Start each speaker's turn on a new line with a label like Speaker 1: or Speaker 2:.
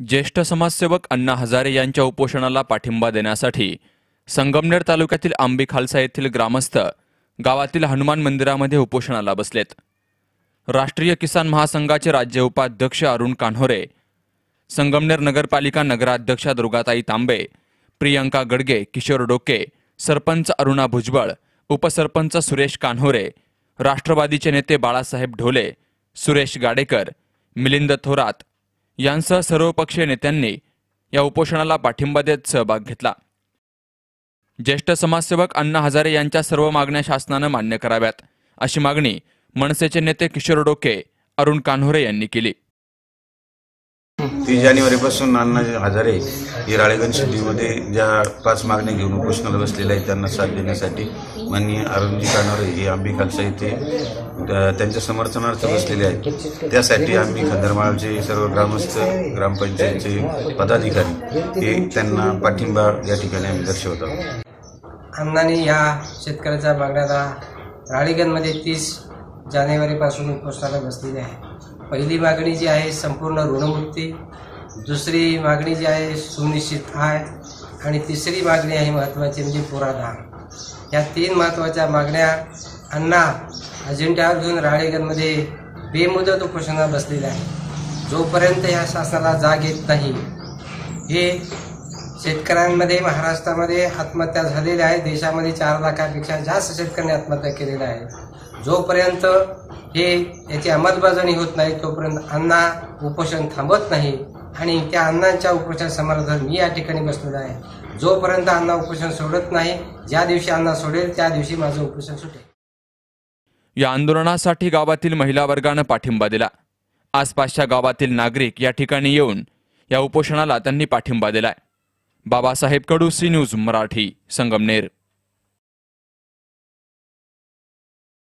Speaker 1: ज्येष्ठ समाजसेवक अण्णा हजारे यांच्या उपोषणाला पाठिंबा देण्यासाठी संगमनेर तालुक्यातील आंबी खालसा येथील ग्रामस्थ गावातील हनुमान मंदिरामध्ये उपोषणाला बसलेत. राष्ट्रीय किसान महासंघाचे राज्य उपाध्यक्ष अरुण कान्होरे संगमनेर नगरपालिका नगराध्यक्षा दुर्गाताई तांबे प्रियंका गडगे किशोर डोके सरपंच अरुणा भुजबळ उपसरपंच सुरेश कान्होरे राष्ट्रवादीचे नेते बाळासाहेब ढोले सुरेश गाडेकर मिलिंद थोरात यांसह सर्वपक्षीय नेत्यांनी या उपोषणाला पाठिंबा देत सहभाग घेतला. ज्येष्ठ समाजसेवक अण्णा हजारे यांच्या सर्व मागण्या शासनानं मान्य कराव्यात अशी मागणी मनसेचे नेते किशोर डोके अरुण कान्होरे यांनी केली.
Speaker 2: तीस जानेवारीपासून अण्णा हजारे हे राळेगंज सिटीमध्ये ज्या पाच मागण्या घेऊन उपोषणाला बसलेल्या आहेत त्यांना साथ देण्यासाठी माननीय अरुणजी कानोरे हे आंबी खालसा येथे त्यांच्या समर्थनार्थ बसलेले आहेत. त्यासाठी आम्ही खंदरमाळचे सर्व ग्रामस्थ ग्रामपंचायतचे पदाधिकारी हे त्यांना पाठिंबा या ठिकाणी आम्ही दर्शवत. आहोत
Speaker 3: अण्णांनी ह्या शेतकऱ्याच्या मागण्याला राळीगंजमध्ये तीस जानेवारीपासून उपोषणाला बसलेली आहे. पहिली मागणी जी आहे संपूर्ण ऋणमुक्ती. दुसरी मागणी जी आहे सुनिश्चित आहे. आणि तिसरी मागणी आहे महत्त्वाची म्हणजे पुराधान या तीन महत्त्वाच्या मागण्या अण्णा अजिंठ्यावर घेऊन राळेगणमध्ये बेमुदत उपोषणात बसलेल्या आहे जोपर्यंत ह्या शासनाला जाग येत नाही हे शेतकऱ्यांमध्ये महाराष्ट्रामध्ये आत्महत्या झालेल्या आहेत देशामध्ये चार लाखापेक्षा जास्त शेतकऱ्यांनी आत्महत्या केलेल्या आहेत. जोपर्यंत हे याची अंमलबजावणी होत नाही तोपर्यंत अण्णा उपोषण थांबत नाही. आणि त्या अण्णांच्या उपोषण समर्थन मी या ठिकाणी बसलेलो आहे. जोपर्यंत अण्णा उपोषण सोडत नाही ज्या दिवशी अण्णा सोडेल त्या दिवशी माझं उपोषण सुटेल.
Speaker 1: या आंदोलनासाठी गावातील महिला वर्गानं पाठिंबा दिला. आसपासच्या गावातील नागरिक या ठिकाणी येऊन या उपोषणाला त्यांनी पाठिंबा दिलाय. Babasaheb Kadu C news Marathi Sangamner.